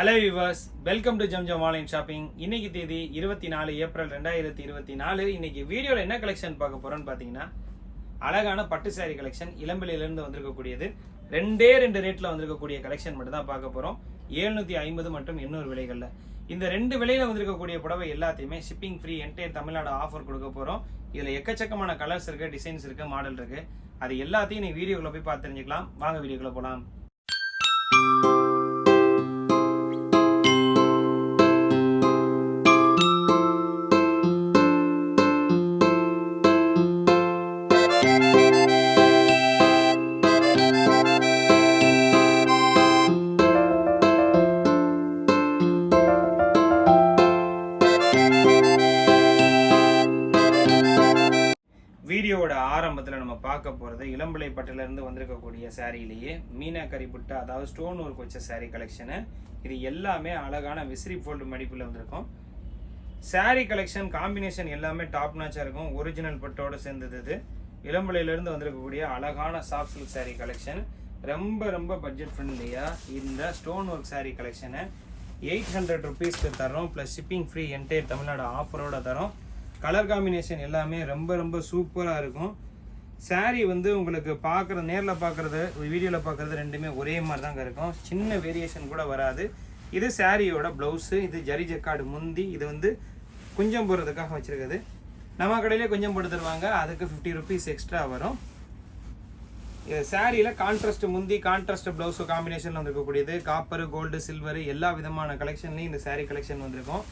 Hello viewers welcome to Zamzam online shopping இன்னைக்கு தேதி இருபத்தி நாலு ஏப்ரல் ரெண்டாயிரத்தி இருபத்தி நாலு. இன்னைக்கு வீடியோவில் என்ன கலெக்ஷன் பார்க்க போறோம்னு பார்த்தீங்கன்னா அழகான பட்டு சாரி கலெக்ஷன் இளம்பிலையிலிருந்து வந்திருக்கக்கூடியது. ரெண்டே ரெண்டு ரேட்டில் வந்திருக்கக்கூடிய கலெக்ஷன் மட்டும் தான் பார்க்க போகிறோம் எழுநூத்தி ஐம்பது மற்றும் எண்ணூறு விலைகளில். இந்த ரெண்டு விலையில் வந்திருக்கக்கூடிய புடவை எல்லாத்தையுமே shipping free entire Tamilnadu offer கொடுக்க போகிறோம் இதில் எக்கச்சக்கமான கலர்ஸ் இருக்குது டிசைன்ஸ் இருக்குது மாடல் இருக்குது அது எல்லாத்தையும் நீ வீடியோவில் போய் பார்த்து தெரிஞ்சுக்கலாம். வாங்க வீடியோக்குள்ளே போகலாம் வீடியோட ஆரம்பத்தில் நம்ம பார்க்க போகிறது இளம்பிள்ளை பட்டிலேருந்து வந்திருக்கக்கூடிய சாரியிலேயே மீனாக்கரி புட்டா அதாவது ஸ்டோன் ஒர்க் வச்ச saree கலெக்ஷனு இது எல்லாமே அழகான விசிறி ஃபோல்டு மடிப்பில் வந்திருக்கும். சாரீ கலெக்ஷன் காம்பினேஷன் எல்லாமே டாப் நாச்சாக இருக்கும். ஒரிஜினல் பட்டோடு சேர்ந்தது இது. இளம்பிள்ளையிலேருந்து வந்திருக்கக்கூடிய அழகான சாஃப்ட் சில்க் சாரீ கலெக்ஷன் ரொம்ப ரொம்ப பட்ஜெட் ஃப்ரெண்ட்லியாக இந்த ஸ்டோன் ஒர்க் சாரீ கலெக்ஷனை எயிட் ஹண்ட்ரட் ருபீஸ்க்கு தரோம் plus shipping free entire Tamilnadu ஆஃபரோட தரோம் கலர் காம்பினேஷன் எல்லாமே ரொம்ப ரொம்ப சூப்பராக இருக்கும். சாரீ வந்து உங்களுக்கு பார்க்குற நேரில் பார்க்குறது வீடியோவில் பார்க்குறது ரெண்டுமே ஒரே மாதிரி தாங்க இருக்கும். சின்ன வேரியேஷன் கூட வராது. இது சாரியோட ப்ளவுஸு இது ஜரி ஜக்காடு முந்தி இது வந்து குஞ்சம் போடுறதுக்காக வச்சுருக்குது. நம்ம கடையிலே கொஞ்சம் போட்டு தருவாங்க. அதுக்கு ஃபிஃப்டி ருபீஸ் எக்ஸ்ட்ரா வரும். இது சாரியில் கான்ட்ராஸ்ட் முந்தி கான்ட்ராஸ்ட் ப்ளவுஸு காம்பினேஷனில் வந்திருக்கக்கூடியது. காப்பர் கோல்டு சில்வரு எல்லா விதமான கலெக்ஷன்லையும் இந்த சாரீ கலெக்ஷன் வந்திருக்கும்.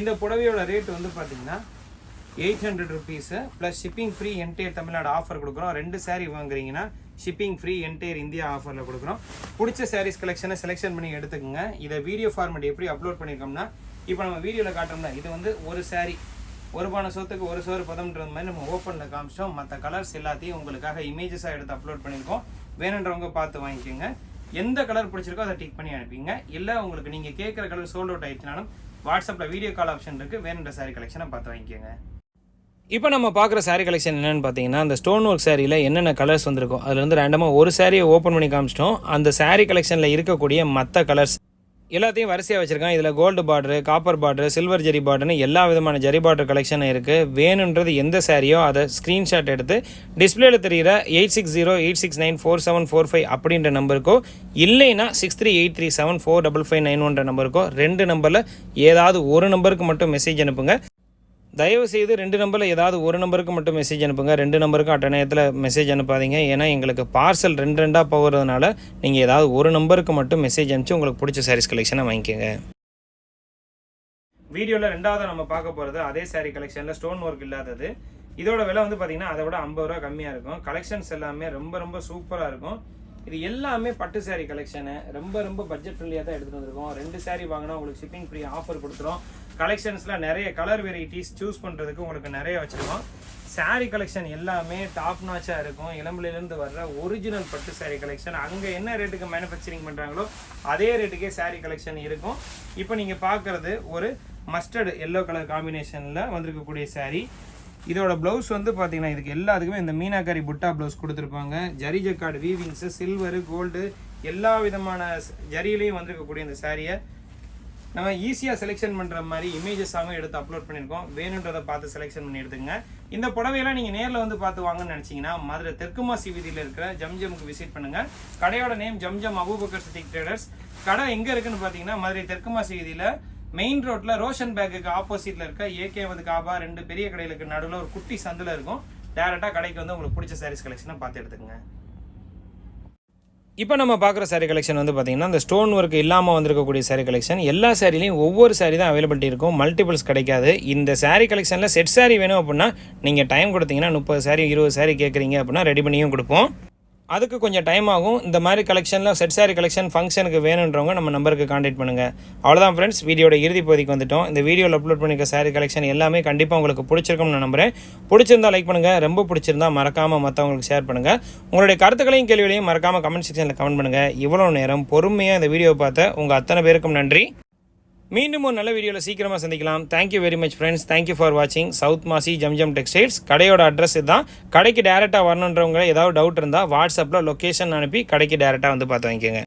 இந்த புடவையோட ரேட் வந்து பார்த்தீங்கன்னா eight hundred rupees plus shipping free entire Tamilnadu offer கொடுக்குறோம். ரெண்டு சாரீ வாங்குறீங்கன்னா ஷிப்பிங் ஃப்ரீ என்டையர் இந்தியா ஆஃபரில் கொடுக்குறோம். பிடிச்ச சாரீஸ் கலெக்ஷனை செலெக்ஷன் பண்ணி எடுத்துக்கோங்க. இதை வீடியோ ஃபார்மெட் எப்படி அப்லோட் பண்ணியிருக்கோம்னா இப்போ நம்ம வீடியோவில் காட்டுறோம்ல இது வந்து ஒரு சாரீ ஒரு பான சோத்துக்கு ஒரு சோறு பதம்ன்றது மாதிரி நம்ம ஓப்பனில் காமிச்சோம் மற்ற கலர்ஸ் எல்லாத்தையும் உங்களுக்காக இமேஜஸாக எடுத்து அப்லோட் பண்ணியிருக்கோம் வேணுன்றவங்க பார்த்து வாங்கிக்கோங்க. எந்த கலர் பிடிச்சிருக்கோ அதை டிக் பண்ணி அனுப்பிங்க. இல்லை உங்களுக்கு நீங்கள் கேட்குற கலர் சோல்ட் அவுட் ஆயிடுச்சுனாலும் வாட்ஸ்அப்பில் வீடியோ கால் ஆப்ஷன் இருக்குது வேணுன்ற saree கலெக்ஷனை பார்த்து வாங்கிக்கோங்க. இப்போ நம்ம பார்க்குற சாரீ கலெக்ஷன் என்னென்னு பார்த்தீங்கன்னா அந்த ஸ்டோன் ஒர்க் சாரியில் என்னென்ன கலர்ஸ் வந்திருக்கும் அதில் வந்து ரேண்டமாக ஒரு சாரியை ஓப்பன் பண்ணி காமிச்சிட்டோம். அந்த saree கலெக்ஷனில் இருக்கக்கூடிய மற்ற கலர்ஸ் எல்லாத்தையும் வரிசையாக வச்சுருக்கான். இதில் gold border copper border silver zari பார்டர்னு எல்லா விதமான ஜெரி பார்டர் கலெக்ஷனும் இருக்குது வேணுன்றது எந்த சாரியோ அதை ஸ்க்ரீன்ஷாட் எடுத்து டிஸ்பிளேயில் தெரிகிற eight six zero eight six nine four seven four five அப்படின்ற நம்பருக்கோ இல்லைன்னா six three eight three seven four double five nine ஒன்ற நம்பருக்கோ ரெண்டு நம்பரில் ஏதாவது ஒரு நம்பருக்கு மட்டும் மெசேஜ் அனுப்புங்க. தயவு செய்து ரெண்டு நம்பரில் ஏதாவது ஒரு நம்பருக்கு மட்டும் மெசேஜ் அனுப்புங்க. ரெண்டு நம்பருக்கும் அட்ட நேரத்தில் மெசேஜ் அனுப்பாதீங்க. ஏன்னா எங்களுக்கு பார்சல் ரெண்டு ரெண்டாக போகிறதுனால நீங்கள் ஏதாவது ஒரு நம்பருக்கு மட்டும் மெசேஜ் அனுப்பிச்சு உங்களுக்கு பிடிச்ச சாரீஸ் கலெக்ஷனை வாங்கிக்கோங்க. வீடியோவில் ரெண்டாவது நம்ம பார்க்க போகிறது அதே சாரீ கலெக்ஷனில் ஸ்டோன் ஒர்க் இல்லாதது. இதோட விலை வந்து பார்த்தீங்கன்னா அதை விட ஐம்பது ரூபா கம்மியாக இருக்கும். கலெக்ஷன்ஸ் எல்லாமே ரொம்ப ரொம்ப சூப்பராக இருக்கும். இது எல்லாமே பட்டு சாரீ கலெக்ஷனு ரொம்ப ரொம்ப பட்ஜெட் ஃப்ரெண்ட்லியாக தான் எடுத்துகிட்டு வந்திருக்கோம். ரெண்டு சாரீ வாங்கினா உங்களுக்கு ஷிப்பிங் ஃப்ரீ ஆஃபர் கொடுத்துரும். கலெக்ஷன்ஸில் நிறைய கலர் வெரைட்டிஸ் சூஸ் பண்ணுறதுக்கு உங்களுக்கு நிறைய வச்சுருக்கோம். சாரீ கலெக்ஷன் எல்லாமே டாப் நாச்சாக இருக்கும். இளம்பிலேருந்து வர்ற ஒரிஜினல் பட்டு சாரீ கலெக்ஷன் அங்கே என்ன ரேட்டுக்கு மேனுஃபேக்சரிங் பண்ணுறாங்களோ அதே ரேட்டுக்கே சாரீ கலெக்ஷன் இருக்கும். இப்போ நீங்கள் பார்க்குறது ஒரு மஸ்டர்டு எல்லோ கலர் காம்பினேஷனில் வந்திருக்கக்கூடிய சாரீ இதோட ப்ளவுஸ் வந்து பார்த்தீங்கன்னா இதுக்கு எல்லாத்துக்குமே இந்த மீனாக்காரி புட்டா ப்ளவுஸ் கொடுத்துருப்பாங்க. Zari jacquard weavings silver gold எல்லா விதமான ஜரியிலையும் வந்திருக்கக்கூடிய இந்த சாரியை நம்ம ஈஸியாக செலெக்ஷன் பண்ணுற மாதிரி இமேஜஸாகவும் எடுத்து அப்லோட் பண்ணியிருக்கோம். வேணுன்றதை பார்த்து செலெக்ஷன் பண்ணி எடுத்துங்க இந்த புடவையெல்லாம் நீங்கள் நேரில் வந்து பார்த்து வாங்கன்னு நினச்சிங்கன்னா மதுரை தெற்குமாசி வீதியில் இருக்கிற ஜம்ஜமுக்கு விசிட் பண்ணுங்கள் கடையோட நேம் ஜம்ஜம் அபூபக்கர் சித்திக் ட்ரேடர்ஸ் கடை எங்கே இருக்குன்னு பார்த்தீங்கன்னா மதுரை தெற்குமாசி வீதியில் மெயின் ரோட்டில் ரோஷன் பேக்குக்கு ஆப்போசிட்டில் இருக்க ஏகே வந்து காபா ரெண்டு பெரிய கடைகளுக்கு நடுவில் ஒரு குட்டி சந்தில் இருக்கும். டேரெக்டாக கடைக்கு வந்து உங்களுக்கு பிடிச்ச சாரீஸ் கலெக்ஷனை பார்த்து எடுத்துக்கோங்க. இப்போ நம்ம பார்க்குற saree கலெக்ஷன் வந்து பார்த்தீங்கன்னா இந்த ஸ்டோன் ஒர்க் இல்லாமல் வந்திருக்கக்கூடிய saree கலெக்ஷன் எல்லா சாரிலையும் ஒவ்வொரு saree தான் அவைலபிலிட்டி இருக்கும். மல்டிபிள்ஸ் கிடைக்காது. இந்த saree கலெக்ஷனில் செட் saree வேணும் அப்படின்னா நீங்கள் டைம் கொடுத்தீங்கன்னா முப்பது saree இருபது saree கேட்குறீங்க அப்படின்னா ரெடி பண்ணியும் கொடுப்போம். அதுக்கு கொஞ்சம் டைம் ஆகும். இந்த மாதிரி கலெக்ஷனில் செட் சாரி கலெக்ஷன் ஃபங்க்ஷனுக்கு வேணுன்றவங்க நம்ம நம்பருக்கு காண்டாக்ட் பண்ணுங்கள் அவ்வளோதான் ஃப்ரெண்ட்ஸ் வீடியோட இறுதி பகுதிக்கு வந்துட்டோம். இந்த வீடியோவில் அப்லோட் பண்ணிக்க சாரி கலெக்ஷன் எல்லாமே கண்டிப்பாக உங்களுக்கு பிடிச்சிருக்கும்னு நான் நம்புறேன். பிடிச்சிருந்தா லைக் பண்ணுங்கள் ரொம்ப பிடிச்சிருந்தா மறக்காமல் மற்றவங்களுக்கு ஷேர் பண்ணுங்கள் உங்களுடைய கருத்துக்களையும் கேள்விகளையும் மறக்காமல் கமெண்ட் செக்ஷனில் கமெண்ட் பண்ணுங்கள் இவ்வளோ நேரம் பொறுமையாக இந்த வீடியோவை பார்த்த உங்கள் அத்தனை பேருக்கும் நன்றி. மீண்டும் ஒரு நல்ல வீடியோவில் சீக்கிரமாக சந்திக்கலாம். Thank you very much friends thank you for வாட்சிங் சவுத் மாசி ஜம்ஜம் டெக்ஸ்டைல்ஸ் கடையோட அட்ரஸ் இதுதான். கடைக்கு டேரெக்டாக வரணுன்றவங்க ஏதாவது டவுட் இருந்தால் வாட்ஸ்அப்பில் லொக்கேஷன் அனுப்பி கடைக்கு டேரெக்டாக வந்து பார்த்து வாங்கிக்கோங்க.